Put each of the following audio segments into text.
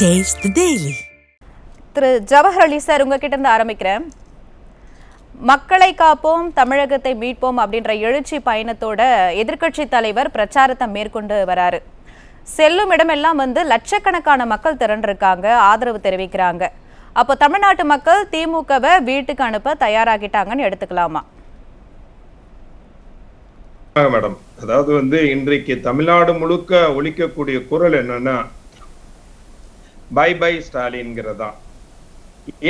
The Daily. திரு Jawahar Ali sir உங்ககிட்ட இருந்து ஆரம்பிக்கிறேன். மக்களை காப்போம் தமிழகத்தை மீட்போம் அப்படின்ற எழுச்சி பயணத்தோட எதிர்க்கட்சி தலைவர் பிரச்சாரத்தை மேற்கொண்டு வராரு. செல்லும் இடமெல்லாம் வந்து லட்சக்கணக்கான மக்கள் திரண்டிருக்காங்க ஆதரவு தெரிவிக்கிறாங்க. அப்போ தமிழ்நாட்டு மக்கள் திமுகவை வீட்டுக்கு அனுப்ப தயாராகிட்டாங்கன்னு எடுத்துக்கலாமா? மேடம். அதாவது வந்து இன்றைக்கு தமிழ்நாடு முழுக்க ஒலிக்கக்கூடிய குரல் என்னன்னா பை பை ஸ்டாலின்ங்கிறதா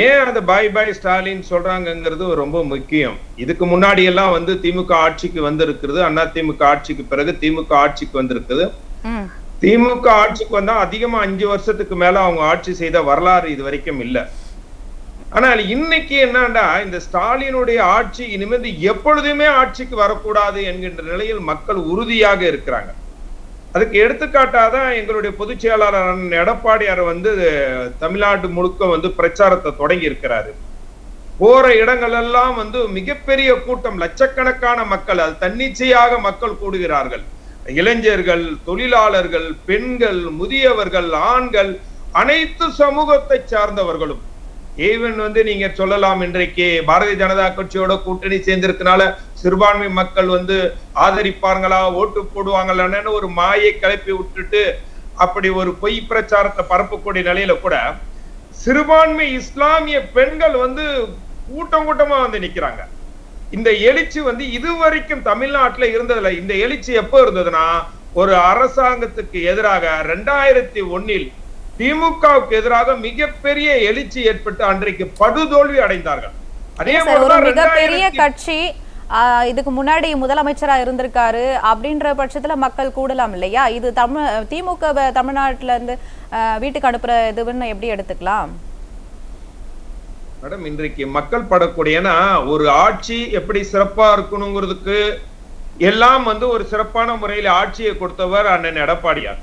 ஏன் அந்த பை பை ஸ்டாலின் சொல்றாங்கங்கிறது ரொம்ப முக்கியம். இதுக்கு முன்னாடி எல்லாம் வந்து திமுக ஆட்சிக்கு வந்திருக்கிறது அண்ணா திமுக ஆட்சிக்கு பிறகு திமுக ஆட்சிக்கு வந்திருக்குது. திமுக ஆட்சிக்கு வந்தா அதிகமா அஞ்சு வருஷத்துக்கு மேல அவங்க ஆட்சி செய்த வரலாறு இது வரைக்கும் இல்ல. ஆனால் இன்னைக்கு என்னன்னா இந்த ஸ்டாலினுடைய ஆட்சி இனிமேல் எப்பொழுதுமே ஆட்சிக்கு வரக்கூடாது என்கின்ற நிலையில் மக்கள் உறுதியாக இருக்கிறாங்க. அதுக்கு எடுத்துக்காட்டாதான் எங்களுடைய பொதுச் செயலாளர் எடப்பாடியார் வந்து தமிழ்நாடு முழுக்க வந்து பிரச்சாரத்தை தொடங்கி இருக்கிறாரு. போற இடங்கள் எல்லாம் வந்து மிகப்பெரிய கூட்டம் லட்சக்கணக்கான மக்கள் அது தன்னிச்சையாக மக்கள் கூடுகிறார்கள். இளைஞர்கள் தொழிலாளர்கள் பெண்கள் முதியவர்கள் ஆண்கள் அனைத்து சமூகத்தை சார்ந்தவர்களும். ஈவன் வந்து நீங்க சொல்லலாம் இன்றைக்கு பாரதிய ஜனதா கட்சியோட கூட்டணி சேர்ந்திருக்கனால சிறுபான்மை மக்கள் வந்து ஆதரிப்பார்களா ஓட்டு போடுவாங்களான்னு ஒரு மாயை கிளப்பி விட்டுட்டு அப்படி ஒரு பொய் பிரச்சாரத்தை பரப்பக்கூடிய நிலையில கூட சிறுபான்மை இஸ்லாமிய பெண்கள் வந்து கூட்டம் கூட்டமா வந்து நிக்கிறாங்க. இந்த எழுச்சி வந்து இதுவரைக்கும் தமிழ்நாட்டுல இருந்ததுல இந்த எழுச்சி எப்போ இருந்ததுன்னா ஒரு அரசாங்கத்துக்கு எதிராக ரெண்டாயிரத்தி ஒன்னில் திமுகவுக்கு எதிராக மிகப்பெரிய எழுச்சி ஏற்பட்டு அன்றைக்கு படுதோல்வி அடைந்தார்கள். அதே மிகப்பெரிய 2000 கட்சி இதுக்கு முன்னாடி முதலமைச்சரா இருந்திருக்காரு அப்படின்ற பட்சத்துல மக்கள் கூடலாம் இல்லையா? இது தமிழ் திமுக தமிழ்நாட்டுல இருந்து வீட்டுக்கு அனுப்புற இதுன்னு எப்படி எடுத்துக்கலாம்? மேடம் இன்றைக்கு மக்கள் படக்கூடிய ஏன்னா ஒரு ஆட்சி எப்படி சிறப்பா இருக்கணுங்கிறதுக்கு எல்லாம் வந்து ஒரு சிறப்பான முறையில் ஆட்சியை கொடுத்தவர் அண்ணன் எடப்பாடியார்.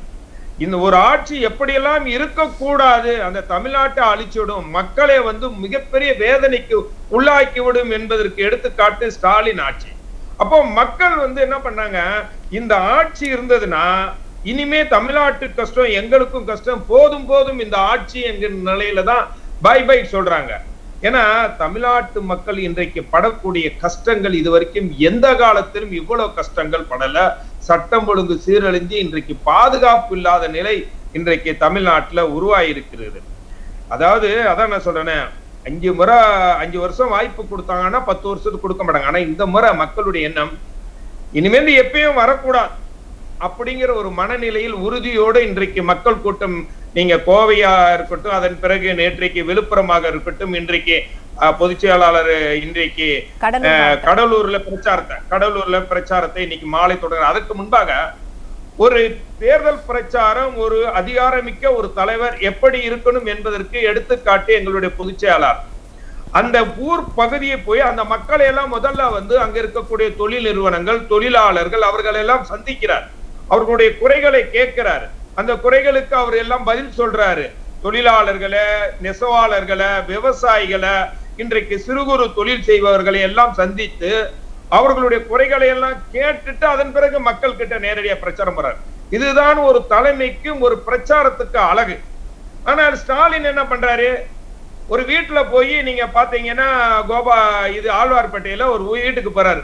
இந்த ஒரு ஆட்சி எப்படியெல்லாம் இருக்கக்கூடாது அந்த தமிழ்நாட்டை அழிச்சுவிடும் மக்களை வந்து மிகப்பெரிய வேதனைக்கு உள்ளாக்கி விடும் என்பதற்கு எடுத்துக்காட்டு ஸ்டாலின் ஆட்சி. அப்போ மக்கள் வந்து என்ன பண்ணாங்க இந்த ஆட்சி இருந்ததுன்னா இனிமே தமிழ்நாட்டு கஷ்டம் எங்களுக்கும் கஷ்டம் போதும் போதும் இந்த ஆட்சி என்கிற நிலையில தான் பை பை சொல்றாங்க. ஏன்னா தமிழ்நாட்டு மக்கள் இன்றைக்கு படக்கூடிய கஷ்டங்கள் இதுவரைக்கும் எந்த காலத்திலும் இவ்வளவு கஷ்டங்கள் படல. சட்டம் ஒழுங்கு சீரழிஞ்சு இன்றைக்கு பாதுகாப்பு இல்லாத நிலை இன்றைக்கு தமிழ்நாட்டுல உருவாயிருக்கிறது. அதாவது அதான் நான் சொல்றேனே அஞ்சு முறை அஞ்சு வருஷம் வாய்ப்பு கொடுத்தாங்கன்னா பத்து வருஷத்துக்கு கொடுக்க மாட்டாங்க. ஆனா இந்த முறை மக்களுடைய எண்ணம் இனிமேல் எப்பயும் வரக்கூடாது. அப்படிங்கிற ஒரு மனநிலையில் உறுதியோடு இன்றைக்கு மக்கள் கூட்டம் நீங்க கோவையா இருக்கட்டும் அதன் பிறகு நேற்றைக்கு விழுப்புரமாக இருக்கட்டும் இன்றைக்கு பொதுச் செயலாளர் இன்றைக்கு. கடலூர்ல பிரச்சாரத்தை கடலூர்ல பிரச்சாரத்தை இன்னைக்கு மாலை தொடங்க அதற்கு முன்பாக ஒரு தேர்தல் பிரச்சாரம் ஒரு அதிகாரமிக்க ஒரு தலைவர் எப்படி இருக்கணும் என்பதற்கு எடுத்துக்காட்டு எங்களுடைய பொதுச் செயலாளர். அந்த ஊர் பகுதியை போய் அந்த மக்களை எல்லாம் முதல்ல வந்து அங்க இருக்கக்கூடிய தொழில் நிறுவனங்கள் தொழிலாளர்கள் அவர்கள் எல்லாம் சந்திக்கிறார். அவர்களுடைய குறைகளை கேட்கிறார். அந்த குறைகளுக்கு அவர் எல்லாம் பதில் சொல்றாரு. தொழிலாளர்களை நெசவாளர்களை விவசாயிகளை இன்றைக்கு சிறு குறு தொழில் செய்பவர்களை எல்லாம் சந்தித்து அவர்களுடைய குறைகளை எல்லாம் கேட்டுட்டு அதன் பிறகு மக்கள் கிட்ட நேரடியா பிரச்சாரம் பண்றாரு. இதுதான் ஒரு தலைமைக்கும் ஒரு பிரச்சாரத்துக்கு அழகு. ஆனால் ஸ்டாலின் என்ன பண்றாரு? ஒரு வீட்டுல போய் நீங்க பாத்தீங்கன்னா கோபா இது ஆழ்வார்பேட்டையில ஒரு வீட்டுக்கு போறாரு.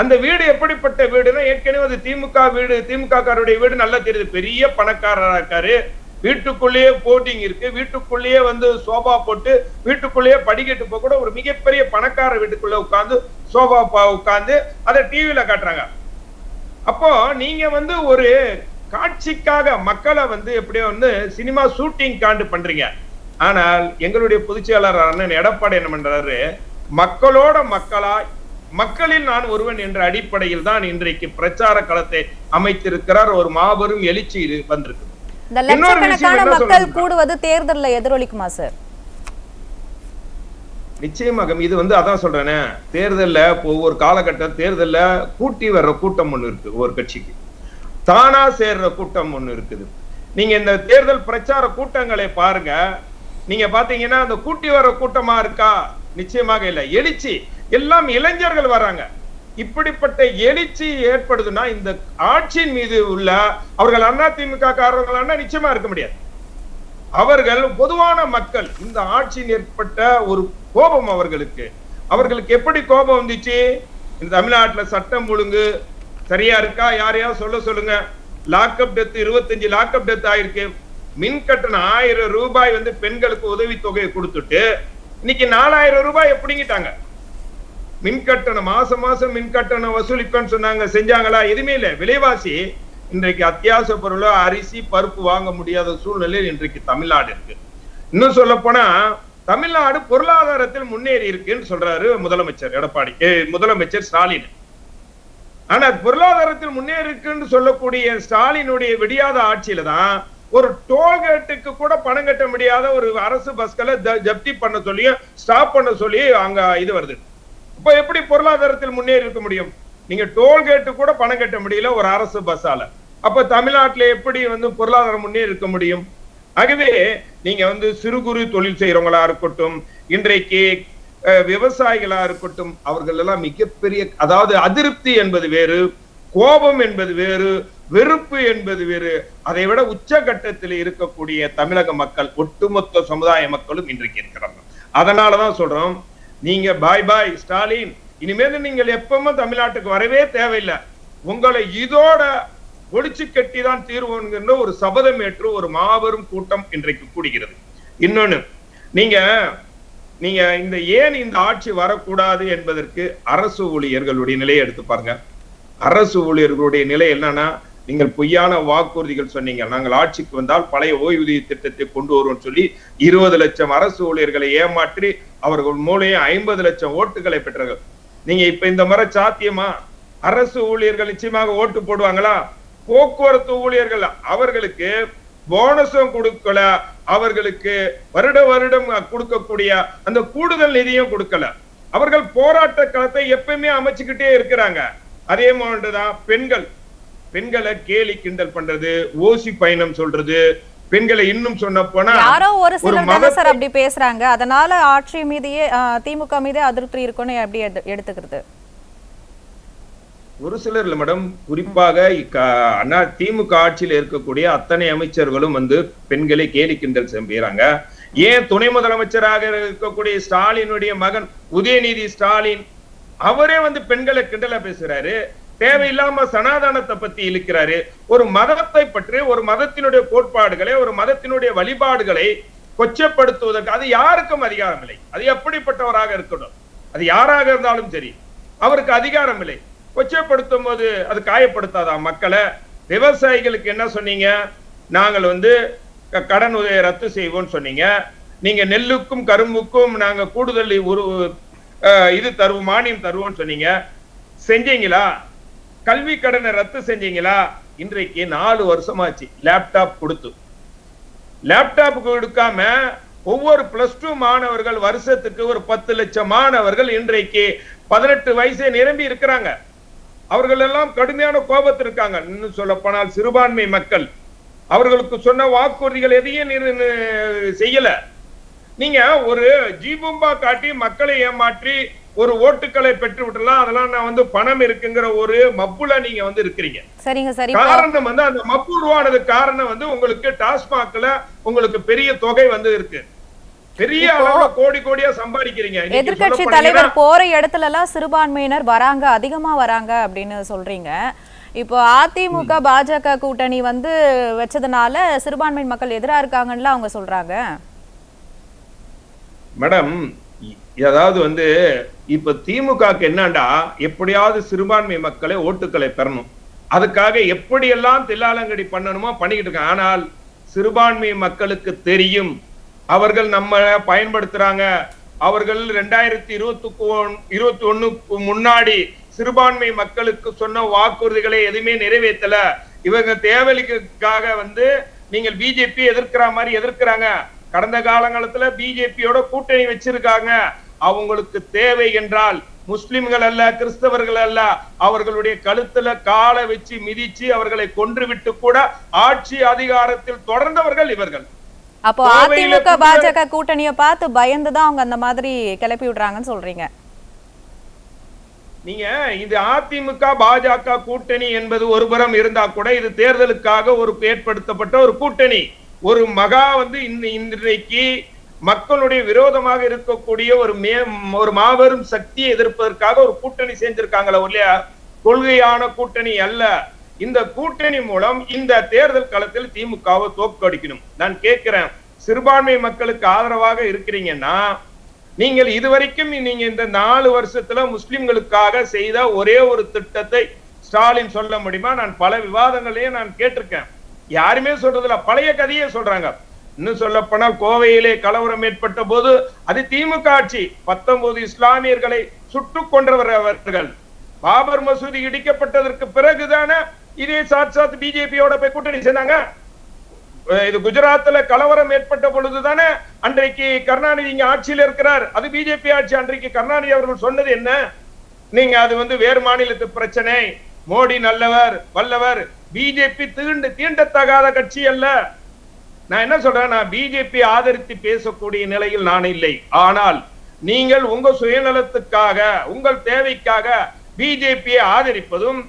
அந்த வீடு எப்படிப்பட்ட வீடுன்னா ஏற்கனவே அது திமுக வீடு திமுக காரருடைய வீடு நல்லா தெரியுது. பெரிய பணக்காரரா இருக்காரு. வீட்டுக்குள்ளேயே போட்டிங் இருக்கு. வீட்டுக்குள்ளேயே வந்து சோபா போட்டு வீட்டுக்குள்ளேயே படிக்கட்டு போக கூட ஒரு மிகப்பெரிய பணக்கார வீட்டுக்குள்ள உட்காந்து சோபா உட்காந்து அதை டிவியில காட்டுறாங்க. அப்போ நீங்க வந்து ஒரு காட்சிக்காக மக்களை வந்து எப்படியோ வந்து சினிமா ஷூட்டிங் காண்டு பண்றீங்க. ஆனால் எங்களுடைய பொதுச் செயலாளர் அண்ணன் எடப்பாடி என்ன பண்றாரு? மக்களோட மக்களா மக்களில் நான் ஒருவன் என்ற அடிப்படையில் தான் இன்றைக்கு பிரச்சார களத்தை அமைத்திருக்கிறார். ஒரு மாபெரும் எழுச்சி இது வந்திருக்கு மக்கள் கூடுவது தேர்தல்ல எதிரொலிக்குமா சார்? நிச்சயமாக இது வந்து அதான் சொல்றேனே. தேர்தல்ல ஒவ்வொரு காலகட்டம் தேர்தல்ல கூட்டி வர்ற கூட்டம் ஒண்ணு இருக்கு ஒவ்வொரு கட்சிக்கு. தானா சேர்ற கூட்டம் ஒண்ணு இருக்குது. நீங்க இந்த தேர்தல் பிரச்சார கூட்டங்களை பாருங்க. நீங்க பாத்தீங்கன்னா அந்த கூட்டி வர்ற கூட்டமா இருக்கா? நிச்சயமாக இல்ல. எழுச்சி. எல்லாம் இளைஞர்கள் வராங்க. இப்படிப்பட்ட எழுச்சி ஏற்படுதுன்னா இந்த ஆட்சியின் மீது உள்ள அவர்கள் அண்ணா திமுக காரர்களானா நிச்சயமா இருக்க முடியாது. அவர்கள் பொதுவான மக்கள் இந்த ஆட்சியில் ஏற்பட்ட ஒரு கோபம் அவர்களுக்கு. அவர்களுக்கு எப்படி கோபம் வந்துச்சு? இந்த தமிழ்நாட்டுல சட்டம் ஒழுங்கு சரியா இருக்கா? யாரையாவது சொல்ல சொல்லுங்க. லாக்அப் டெத் இருபத்தஞ்சு லாக்அப் டெத் ஆயிருக்கு. மின் கட்டணம் ஆயிரம் ரூபாய் வந்து பெண்களுக்கு உதவி தொகையை கொடுத்துட்டு இன்னைக்கு நாலாயிரம் ரூபாய் எப்படிங்கிட்டாங்க மின்கட்டணம் மாசம் மாசம் மின் கட்டணம் வசூலிப்பேன்னு சொன்னாங்க. செஞ்சாங்களா? எதுவுமே இல்ல. விலைவாசி இன்றைக்கு அத்தியாவசிய பொருளோ அரிசி பருப்பு வாங்க முடியாத சூழ்நிலையில் இன்றைக்கு தமிழ்நாடு இருக்கு. இன்னும் சொல்ல போனா தமிழ்நாடு பொருளாதாரத்தில் முன்னேறி இருக்குன்னு சொல்றாரு முதலமைச்சர் எடப்பாடி. முதலமைச்சர் ஸ்டாலின். ஆனா பொருளாதாரத்தில் முன்னேறி இருக்குன்னு சொல்லக்கூடிய ஸ்டாலினுடைய விடியாத ஆட்சியில தான் ஒரு டோல்கேட்டுக்கு கூட பணம் கட்ட முடியாத ஒரு அரசு பஸ்களை ஜப்தி பண்ண சொல்லியும் ஸ்டாப் பண்ண சொல்லி அங்க இது வருது. இப்போ எப்படி பொருளாதாரத்தில் முன்னேறி இருக்க முடியும்? நீங்க டோல்கேட்டு கூட பணம் கட்ட முடியல ஒரு அரசு பஸ்ஸால அப்ப தமிழ்நாட்டுல எப்படி வந்து பொருளாதாரம் முன்னேறி இருக்க முடியும்? ஆகவே நீங்க வந்து சிறு குறு தொழில் செய்யறவங்களா இருக்கட்டும் இன்றைக்கு விவசாயிகளா இருக்கட்டும் அவர்கள் எல்லாம் மிகப்பெரிய அதாவது அதிருப்தி என்பது வேறு கோபம் என்பது வேறு வெறுப்பு என்பது வேறு. அதை விட உச்சகட்டத்தில் இருக்கக்கூடிய தமிழக மக்கள் ஒட்டுமொத்த சமுதாய மக்களும் இன்றைக்கு இருக்கிறார்கள் அதனாலதான் சொல்றோம் நீங்க பாய் பாய் ஸ்டாலின். இனிமேல் நீங்கள் எப்பவும் தமிழ்நாட்டுக்கு வரவே தேவையில்லை. உங்களை இதோட ஒழிச்சு கட்டி தான் தீர்வுங்கிற ஒரு சபதம் ஏற்று ஒரு மாபெரும் கூட்டம் இன்றைக்கு கூடுகிறது. இன்னொன்னு நீங்க நீங்க இந்த ஏன் இந்த ஆட்சி வரக்கூடாது என்பதற்கு அரசு ஊழியர்களுடைய நிலையை எடுத்து பாருங்க. அரசு ஊழியர்களுடைய நிலை என்னன்னா நீங்கள் பொய்யான வாக்குறுதிகள் சொன்னீங்க. நாங்கள் ஆட்சிக்கு வந்தால் பழைய ஓய்வூதிய திட்டத்தை கொண்டு வருவோம் சொல்லி இருபது லட்சம் அரசு ஊழியர்களை ஏமாற்றி அவர்கள் மூலையே ஐம்பது லட்சம் ஓட்டுகளை பெற்றார்கள். நீங்க இப்ப இந்த முறை சாத்தியமா? அரசு ஊழியர்கள் நிச்சயமாக ஓட்டு போடுவாங்களா? போக்குவரத்து ஊழியர்கள் அவர்களுக்கு போனஸும் கொடுக்கல. அவர்களுக்கு வருட வருடம் கொடுக்கக்கூடிய அந்த கூடுதல் நிதியும் கொடுக்கல. அவர்கள் போராட்ட களத்தை எப்பயுமே அமைச்சுக்கிட்டே இருக்கிறாங்க. அதே மாதிரிதான் பெண்கள். பெண்களை கேலி கிண்டல் பண்றது ஓசி பயணம் சொல்றது பெண்களை இன்னும் சொன்ன போனா யாரோ ஒரு சிலர் தானே சார் அப்படி பேசுறாங்க. அதனால ஆட்சி மீதையே திமுக மீதே அதிருப்தி இருக்குன்னு எப்படி எடு- எடுத்துக்கிறது? ஒரு சிலர் இல்ல மேடம். குறிப்பாக அண்ணா திமுக ஆட்சியில் இருக்கக்கூடிய அத்தனை அமைச்சர்களும் வந்து பெண்களை கேலி கிண்டல் செய்கிறாங்க ஏன் துணை முதலமைச்சராக இருக்கக்கூடிய ஸ்டாலினுடைய மகன் உதயநிதி ஸ்டாலின் அவரே வந்து பெண்களை கிண்டலா பேசுறாரு. தேவையில்லாம சனாதனத்தை பத்தி இழுக்கிறாரு. ஒரு மதத்தை பற்றி ஒரு மதத்தினுடைய கோட்பாடுகளை ஒரு மதத்தினுடைய வழிபாடுகளை கொச்சப்படுத்துவதற்கு அது யாருக்கும் அதிகாரம் இல்லை. அது எப்படிப்பட்டவராக இருக்கணும்? அது யாராக இருந்தாலும் சரி அவருக்கு அதிகாரம் இல்லை. கொச்சப்படுத்தும் போது அது காயப்படுத்தாதா மக்களை? விவசாயிகளுக்கு என்ன சொன்னீங்க? நாங்கள் வந்து கடன் உதவியை ரத்து செய்வோம்னு சொன்னீங்க. நீங்க நெல்லுக்கும் கரும்புக்கும் நாங்க கூடுதல் ஒரு இது தருவோம் மானியம் தருவோம்னு சொன்னீங்க. செஞ்சீங்களா? கல்வி கடனை ரத்து செஞ்சீங்களா? இன்றைக்கு நாலு வருஷமாச்சு. லேப்டாப் கொடுத்து. லேப்டாப் கொடுக்காம ஒவ்வொரு பிளஸ் டூ மாணவர்கள் வருஷத்துக்கு ஒரு பத்து லட்சம் மாணவர்கள் இன்றைக்கு பதினெட்டு வயசே நிரம்பி இருக்கிறாங்க. அவர்கள் எல்லாம் கடுமையான கோபத்தில் இருக்காங்க இன்னும் சொல்ல போனால் சிறுபான்மை மக்கள். அவர்களுக்கு சொன்ன வாக்குறுதிகள் எதையும் செய்யல. நீங்க ஒரு ஜீபும்பா காட்டி மக்களை ஏமாற்றி ஒரு ஓட்டுக்களை பெற்று விட்டுலாம் அதெல்லாம் நான் வந்து பணம் இருக்குங்கிற ஒரு மப்புல நீங்க வந்து இருக்கிறீங்க. சரிங்க சரி காரணம் வந்து அந்த மப்பு உருவானது காரணம் வந்து உங்களுக்கு டாஸ்மாக்ல உங்களுக்கு பெரிய தொகை வந்து இருக்கு. பெரிய அளவுல கோடி கோடியா சம்பாதிக்கிறீங்க. சொல்லப் தலைவர் போற இடத்துல எல்லாம் சிறுபான்மையினர் வராங்க அதிகமா வராங்க அப்படின்னு சொல்றீங்க. இப்போ அதிமுக பாஜக கூட்டணி வந்து வச்சதுனால சிறுபான்மை மக்கள் எதிரா இருக்காங்கன்னு அவங்க சொல்றாங்க. மேடம் அதாவது வந்து இப்ப திமுகக்கு என்னண்டா எப்படியாவது சிறுபான்மை மக்களை ஓட்டுக்களை பெறணும். அதுக்காக எப்படியெல்லாம் தில்லாலங்கடி பண்ணணுமோ பண்ணிக்கிட்டு இருக்காங்க. ஆனால் சிறுபான்மை மக்களுக்கு தெரியும். அவர்கள் நம்ம பயன்படுத்துறாங்க. அவர்கள் ரெண்டாயிரத்தி இருபத்தி இருபத்தி ஒண்ணுக்கு முன்னாடி சிறுபான்மை மக்களுக்கு சொன்ன வாக்குறுதிகளை எதுவுமே நிறைவேற்றல. இவங்க தேவலிக்காக வந்து நீங்கள் பிஜேபி எதிர்க்கிற மாதிரி எதிர்க்கிறாங்க. கடந்த காலங்களத்துல பிஜேபியோட கூட்டணி வச்சிருக்காங்க. அவங்களுக்கு தேவை என்றால் முஸ்லிம்கள் அல்ல கிறிஸ்தவர்கள் அல்ல அவர்களுடைய கழுத்துல காலை வச்சு மிதிச்சு அவர்களை கொன்றுவிட்டு கூட ஆட்சி அதிகாரத்தில் தொடர்ந்தவர்கள் இவர்கள். அப்போ அதிமுக பாஜக கூட்டணியை பார்த்து பயந்து தான் அவங்க அந்த மாதிரி கிளப்பி விடுறாங்கன்னு சொல்றீங்க. நீங்க இது அதிமுக பாஜக கூட்டணி என்பது ஒருபுறம் இருந்தா கூட இது தேர்தலுக்காக ஒரு ஏற்படுத்தப்பட்ட ஒரு கூட்டணி. ஒரு மகா வந்து இன்றைக்கு மக்களுடைய விரோதமாக இருக்கக்கூடிய ஒரு மே ஒரு மாபெரும் சக்தியை எதிர்ப்பதற்காக ஒரு கூட்டணி சேர்ந்திருக்காங்களா இல்லையா கொள்கையான கூட்டணி அல்ல. இந்த கூட்டணி மூலம் இந்த தேர்தல் களத்தில் திமுகவை தோற்கடிக்கணும் நான் கேட்கிறேன் சிறுபான்மை மக்களுக்கு ஆதரவாக இருக்கிறீங்கன்னா நீங்கள் இதுவரைக்கும் நீங்க இந்த நாலு வருஷத்துல முஸ்லிம்களுக்காக செய்த ஒரே ஒரு திட்டத்தை ஸ்டாலின் சொல்ல முடியுமா? நான் பல விவாதங்களையும் நான் கேட்டிருக்கேன். யாருமே சொல்றதில்ல. பழைய கதையே சொல்றாங்க. இன்னும் சொல்ல போனால் கோவையிலே கலவரம் ஏற்பட்ட போது அது திமுக ஆட்சி. பத்தொன்பது இஸ்லாமியர்களை சுட்டுக் கொன்றவர் அவர்கள். பாபர் மசூதி இடிக்கப்பட்டதற்கு பிறகுதானே இதே சாத் சாத் பிஜேபியோட போய் கூட்டணி சேர்ந்தாங்க. இது குஜராத்ல கலவரம் ஏற்பட்ட பொழுதுதானே அன்றைக்கு கருணாநிதி இங்க ஆட்சியில் இருக்கிறார். அது பிஜேபி ஆட்சி. அன்றைக்கு கருணாநிதி அவர்கள் சொன்னது என்ன? நீங்க அது வந்து வேறு மாநிலத்து பிரச்சனை. மோடி நல்லவர் வல்லவர் பிஜேபி தீண்டு தீண்டத்தகாத கட்சி அல்ல. நான் என்ன சொல்றேன் நான் பிஜேபி ஆதரித்து பேசக்கூடிய நிலையில் நான் இல்லை. ஆனால் நீங்கள் உங்க சுயநலத்துக்காக உங்கள் தேவைக்காக பிஜேபியை ஆதரிப்பதும்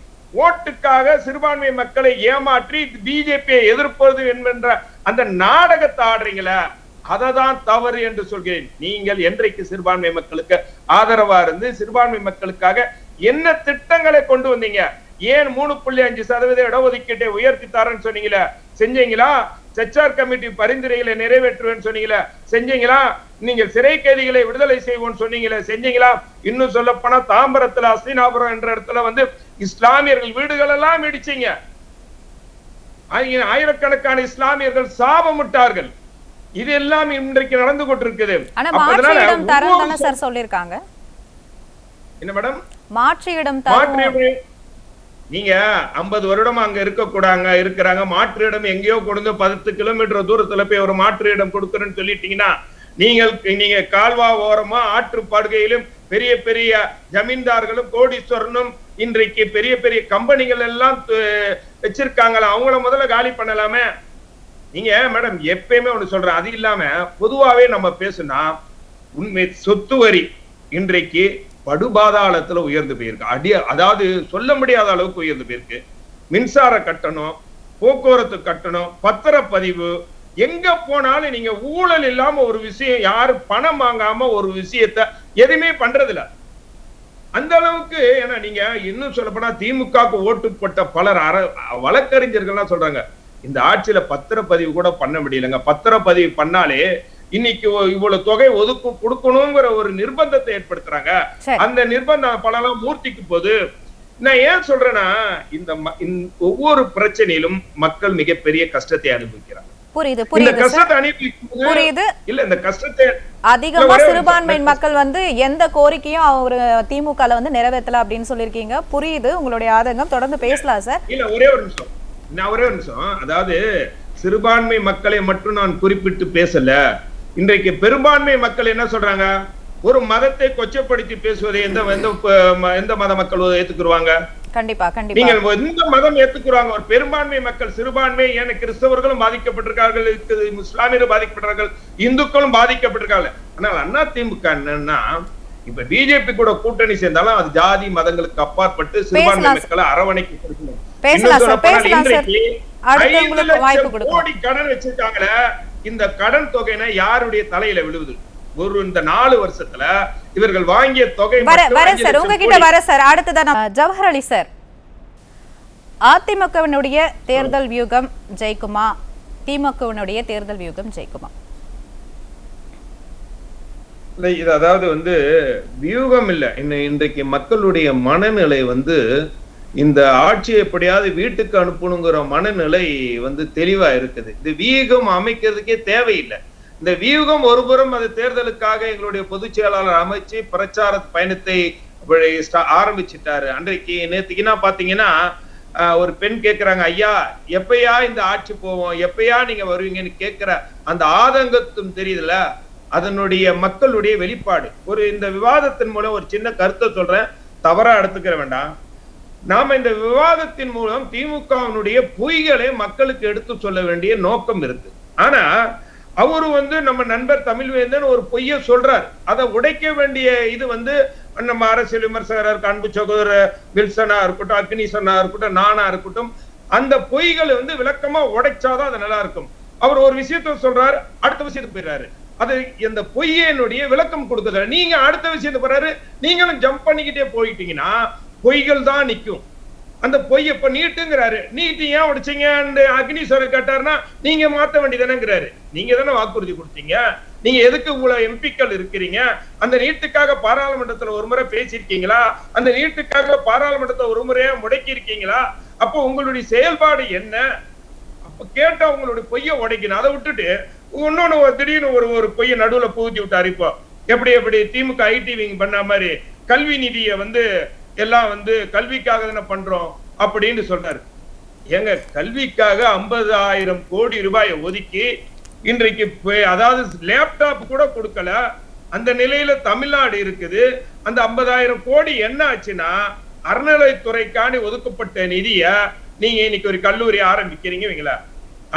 ஓட்டுக்காக சிறுபான்மை மக்களை ஏமாற்றி பிஜேபியை எதிர்ப்பது என்கின்ற அந்த நாடகத்தை ஆடுறீங்களே அததான் தவறு என்று சொல்கிறேன். நீங்கள் என்றைக்கு சிறுபான்மை மக்களுக்கு ஆதரவா இருந்து சிறுபான்மை மக்களுக்காக என்ன திட்டங்களை கொண்டு வந்தீங்க? ஏன் மூணு புள்ளி அஞ்சு சதவீத இடஒதுக்கீட்டை உயர்த்தி தரேன்னு சொன்னீங்களே? செஞ்சீங்களா? செச்சார் கமிட்டி பரிந்துரைகளை நிறைவேற்றுவேன்னு சொன்னீங்களே? செஞ்சீங்களா? நீங்க சிறை கைதிகளை விடுதலை செய்வோம்னு சொன்னீங்களே? செஞ்சீங்களா? இன்னும் சொல்ல போனா தாம்பரத்துல அஸ்தினாபுரம் என்ற இடத்துல வந்து இஸ்லாமியர்கள் வீடுகள் எல்லாம் இடிச்சீங்க. ஆயிர- ஆயிரக்கணக்கான இஸ்லாமியர்கள் சாபமிட்டார்கள் இது எல்லாம் இன்றைக்கு நடந்து கொண்டிருக்குது. என்ன மேடம்? மாற்று இடம் மாற்று நீங்க 50 வருடமா அங்க இருக்க கூடாங்க இருக்கிறாங்க. மாற்று இடம் எங்கேயோ கொடுத்து பத்து கிலோமீட்டர் தூரத்துல போய் ஒரு மாற்று இடம் கொடுக்குறேன்னு சொல்லிட்டீங்கன்னா நீங்கள் நீங்க கால்வா ஓரமா ஆற்று படுகையிலும் பெரிய பெரிய ஜமீன்தார்களும் கோடீஸ்வரனும் இன்றைக்கு பெரிய பெரிய கம்பெனிகள் எல்லாம் வச்சிருக்காங்களா? அவங்கள முதல்ல காலி பண்ணலாமே. நீங்க மேடம் எப்பயுமே ஒண்ணு சொல்றேன். அது இல்லாம பொதுவாவே நம்ம பேசுனா உண்மை சொத்து வரி இன்றைக்கு படுபாதாளத்துல உயர்ந்து போயிருக்கு. அடி அதாவது சொல்ல முடியாத அளவுக்கு உயர்ந்து போயிருக்கு. மின்சார கட்டணம் போக்குவரத்து கட்டணம் பத்திரப்பதிவு எங்க போனாலும் நீங்க ஊழல் இல்லாம ஒரு விஷயம் யாரு பணம் வாங்காம ஒரு விஷயத்த எதுவுமே பண்றதில்ல. அந்த அளவுக்கு ஏன்னா நீங்க இன்னும் சொல்ல போனா திமுகவுக்கு ஓட்டு போட்ட பலர் அற வழக்கறிஞர்கள்லாம் சொல்றாங்க இந்த ஆட்சியில பத்திரப்பதிவு கூட பண்ண முடியலங்க. பத்திரப்பதிவு பண்ணாலே இன்னைக்கு இவ்வளவு தொகை ஒதுக்கு கொடுக்கணுங்கிற ஒரு நிர்பந்தத்தை ஏற்படுத்துறாங்க. அந்த நிர்பந்தம் பலலாம் மூர்த்திக்கு போது நான் ஏன் சொல்றேன்னா இந்த ஒவ்வொரு பிரச்சனையிலும் மக்கள் மிகப்பெரிய கஷ்டத்தை அனுபவிக்கிறாங்க. புரியுது புரியுது இல்ல இந்த கஷ்டத்தை அதிகமா ஒரே ஒரு சிறுபான்மை நிமிஷம். மக்கள் வந்து எந்த கோரிக்கையும் அவர் திமுகல வந்து நிறைவேற்றல அப்படின்னு சொல்லியிருக்கீங்க. புரியுது உங்களுடைய ஆதங்கம். தொடர்ந்து பேசலாம் சார் இல்ல ஒரே ஒரு நிமிஷம். நான் ஒரே ஒரு நிமிஷம். அதாவது சிறுபான்மை மக்களை மட்டும் நான் குறிப்பிட்டு பேசல. இன்றைக்கு பெரும்பான்மை மக்கள் என்ன சொல்றாங்க? ஒரு மதத்தை கொச்சப்படுத்தி பேசுவதை எந்த எந்த மத மக்கள் ஏத்துக்குருவாங்க? கண்டிப்பா கண்டிப்பா. நீங்கள் எந்த மதம் ஏத்துக்குறாங்க ஒரு பெரும்பான்மை மக்கள் சிறுபான்மை ஏன கிறிஸ்தவர்களும் பாதிக்கப்பட்டிருக்கார்கள் இஸ்லாமியரும் பாதிக்கப்பட்டிருக்கார்கள் இந்துக்களும் பாதிக்கப்பட்டிருக்காங்க. ஆனால் அண்ணா திமுக என்னன்னா இப்ப பிஜேபி கூட கூட்டணி சேர்ந்தாலும் அது ஜாதி மதங்களுக்கு அப்பாற்பட்டு சிறுபான்மை மக்களை அரவணைக்க கொடுக்கலாம். கோடி கடன் வச்சிருக்காங்களே இந்த கடன் தொகைனா யாருடைய தலையில விழுவுது? ஒரு இந்த நாலு வருஷத்துல இவர்கள் வாங்கிய தொகை வர சார் உங்ககிட்ட கோடி. வர சார். அடுத்ததான் ஜவஹர் அலி சார். அதிமுகவினுடைய தேர்தல் வியூகம் ஜெயிக்குமா? திமுகவினுடைய தேர்தல் வியூகம் ஜெயிக்குமா? இல்லை, இது அதாவது வந்து வியூகம் இல்ல. இன்றைக்கு மக்களுடைய மனநிலை வந்து இந்த ஆட்சியை எப்படியாவது வீட்டுக்கு அனுப்பணுங்கிற மனநிலை வந்து தெளிவா இருக்குது. இந்த வியூகம் அமைக்கிறதுக்கே தேவையில்லை. இந்த வியூகம் ஒருபுறம் அது தேர்தலுக்காக எங்களுடைய பொதுச் செயலாளர் அமைச்சு பிரச்சார பயணத்தை ஆரம்பிச்சிட்டாரு. அன்றைக்கு நேற்றுக்குன்னா பாத்தீங்கன்னா ஆஹ், ஒரு பெண் கேட்கிறாங்க ஐயா எப்பயா இந்த ஆட்சி போவோம்? எப்பயா நீங்க வருவீங்கன்னு கேட்கிற அந்த ஆதங்கத்தும் தெரியுதுல? அதனுடைய மக்களுடைய வெளிப்பாடு. ஒரு இந்த விவாதத்தின் மூலம் ஒரு சின்ன கருத்தை சொல்றேன். தவறா எடுத்துக்கிற வேண்டாம். நாம இந்த விவாதத்தின் மூலம் திமுகவினுடைய பொய்களை மக்களுக்கு எடுத்து சொல்ல வேண்டிய நோக்கம் இருக்கு. ஆனா அவரு வந்து நம்ம நண்பர் தமிழ்வேந்தன் ஒரு பொய்ய சொல்றார். அதை உடைக்க வேண்டிய இது வந்து நம்ம அரசியல் விமர்சகர் அன்பு சகோதரர் வில்சனா இருக்கட்டும் அக்னிசனா இருக்கட்டும் நானா இருக்கட்டும் அந்த பொய்களை வந்து விளக்கமா உடைச்சாதான் அது நல்லா இருக்கும் அவர் ஒரு விஷயத்த சொல்றாரு அடுத்த விஷயத்துக்கு போயிடுறாரு. அது இந்த பொய்யனுடைய விளக்கம் கொடுக்குறாரு நீங்க அடுத்த விஷயத்துக்கு போறாரு நீங்களும் ஜம்ப் பண்ணிக்கிட்டே போயிட்டீங்கன்னா பொய்கள் தான் நிக்கும். அந்த பொய் இப்ப நீட்டுங்கிறாரு. நீட்டு ஏன் உடைச்சீங்க? அக்னீஸ்வரர் கேட்டாருன்னா நீங்க மாத்த வேண்டியதானேங்கிறாரு நீங்க தானே வாக்குறுதி கொடுத்தீங்க? நீங்க எதுக்கு இவ்வளவு எம்பிக்கள் இருக்கிறீங்க? அந்த நீட்டுக்காக பாராளுமன்றத்துல ஒரு முறை பேசியிருக்கீங்களா? அந்த நீட்டுக்காக பாராளுமன்றத்தை ஒரு முறையா முடக்கி இருக்கீங்களா அப்போ உங்களுடைய செயல்பாடு என்ன? அப்ப கேட்டா உங்களுடைய பொய்ய உடைக்கணும். அதை விட்டுட்டு இன்னொன்னு ஒரு திடீர்னு ஒரு ஒரு பொய்ய நடுவுல புகுத்தி விட்டாரு இப்போ. எப்படி எப்படி? திமுக ஐடி விங் பண்ண மாதிரி கல்வி நிதியை வந்து எல்லாம் வந்து கல்விக்காக தானே பண்றோம் அப்படின்னு சொல்றாரு. ஏங்க கல்விக்காக ஐம்பதாயிரம் கோடி ரூபாயை ஒதுக்கி இன்றைக்கு அதாவது லேப்டாப் கூட கொடுக்கல. அந்த நிலையில தமிழ்நாடு இருக்குது. அந்த ஐம்பதாயிரம் கோடி என்ன ஆச்சுன்னா அறநிலைத்துறைக்காண்டி ஒதுக்கப்பட்ட நிதிய நீங்க இன்னைக்கு ஒரு கல்லூரி ஆரம்பிக்கிறீங்க வைங்களா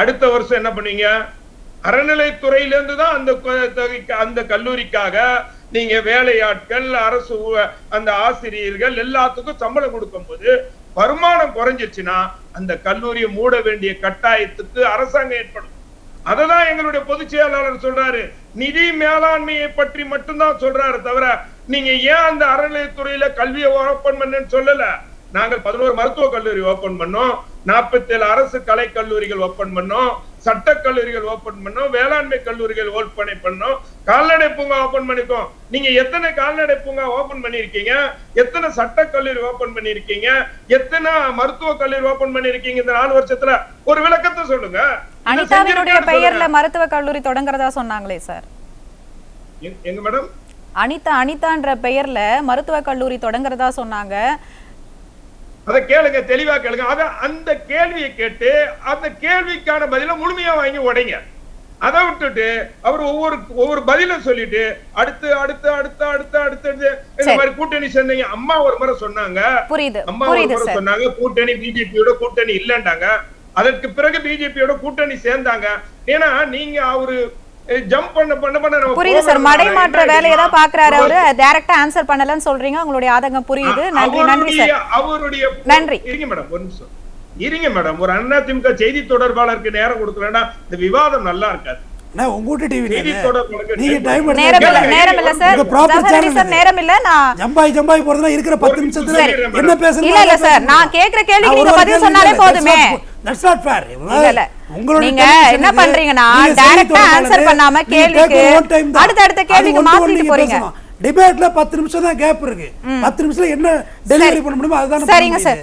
அடுத்த வருஷம் என்ன பண்ணுவீங்க? அறநிலைத்துறையில இருந்து தான் அந்த அந்த கல்லூரிக்காக நீங்க வேலையாட்கள் அரசு அந்த ஆசிரியர்கள் எல்லாத்துக்கும் சம்பளம் கொடுக்கும் போது வருமானம் குறைஞ்சிச்சுன்னா அந்த கல்லூரியை மூட வேண்டிய கட்டாயத்துக்கு அரசாங்கம் ஏற்படும். அததான் எங்களுடைய பொதுச் செயலாளர் சொல்றாரு. நிதி மேலாண்மையை பற்றி மட்டும்தான் சொல்றாரு தவிர நீங்க ஏன் அந்த அறநிலையத்துறையில கல்வியை ஓபன் பண்ணுன்னு சொல்லல? நாங்கள் பதினோரு மருத்துவக் கல்லூரி ஓபன் பண்ணோம். நாற்பத்தி ஏழு அரசு கலை கல்லூரிகள் ஓபன் பண்ணோம். சட்ட கல்லூரிகள் ஓபன் பண்ணோம் வேளாண்மை கல்லூரிகள் ஓபன் பண்ணோம். கால்நடை பூங்கா ஓபன் பண்ணிருக்கோம். நீங்க எத்தனை கால்நடை பூங்கா ஓபன் பண்ணிருக்கீங்க? எத்தனை சட்ட கல்லூரி ஓபன் பண்ணிருக்கீங்க? எத்தனை மருத்துவ கல்லூரி ஓபன் பண்ணிருக்கீங்க இந்த நாலு வருஷத்துல? ஒரு விளக்கத்தை சொல்லுங்க. அனிதாவினுடைய பெயர்ல. மருத்துவக் கல்லூரி தொடங்குறதா சொன்னாங்களே சார். எங்க- மேடம்? அனிதா அனிதான்ற பெயர்ல மருத்துவக் கல்லூரி தொடங்குறதா சொன்னாங்க. அத கேளுங்க தெளிவா கேளுங்க. அத அந்த கேள்வியை கேட்டு அந்த கேள்விக்கான பதில முழுமையா வாங்கி உடைங்க. அதை விட்டுட்டு அவர் ஒவ்வொரு ஒவ்வொரு பதிலும் சொல்லிட்டு அடுத்து அடுத்து அடுத்து அடுத்து அடுத்து இந்த. மாதிரி கூட்டணி சேர்ந்தீங்க அம்மா ஒரு முறை சொன்னாங்க. புரியுது. அம்மா ஒரு முறை சொன்னாங்க கூட்டணி பிஜேபியோட கூட்டணி இல்லைன்றாங்க. அதற்கு பிறகு பிஜேபியோட கூட்டணி சேர்ந்தாங்க. ஏன்னா நீங்க அவரு ஜம்ப் பண்ண பண்ண பண்ண நம்ம புரியுது சார் மடைமாற்ற என்ன வேலையை தான் பாக்குறாரு அவரு. டைரக்டா ஆன்சர் பண்ணலன்னு சொல்றீங்க. உங்களுடைய ஆதங்கம் புரியுது. நன்றி நன்றி சார் அவருடைய நன்றி. இருங்க மேடம் ஒரு நிமிஷம். இருங்க மேடம் ஒரு அண்ணா திமுக செய்தி தொடர்பாளருக்கு நேரம் கொடுக்கலன்னா இந்த விவாதம் நல்லா இருக்காது. நேரம் இல்ல நான் ஜம்பாய் ஜம்பாய் போறதுனா இருக்கிற பத்து நிமிஷத்துல. என்ன பேசணும் இல்ல இல்ல சார் நான் கேக்குற கேள்விக்கு நீங்க பதில் சொன்னாலே போதுமே. தட்ஸ் நாட் ஃபேர் நீங்க என்ன பண்றீங்கன்னா டைரக்டா ஆன்சர் பண்ணாம கேள்விக்கு அடுத்த அடுத்த கேள்விக்கு மாத்திட்டு போறீங்க. டிபேட்ல பத்து நிமிஷம் தான் கேப் இருக்கு. பத்து நிமிஷத்துல என்ன டெலிவரி பண்ண முடியுமோ அதுதான் சரிங்க சார்.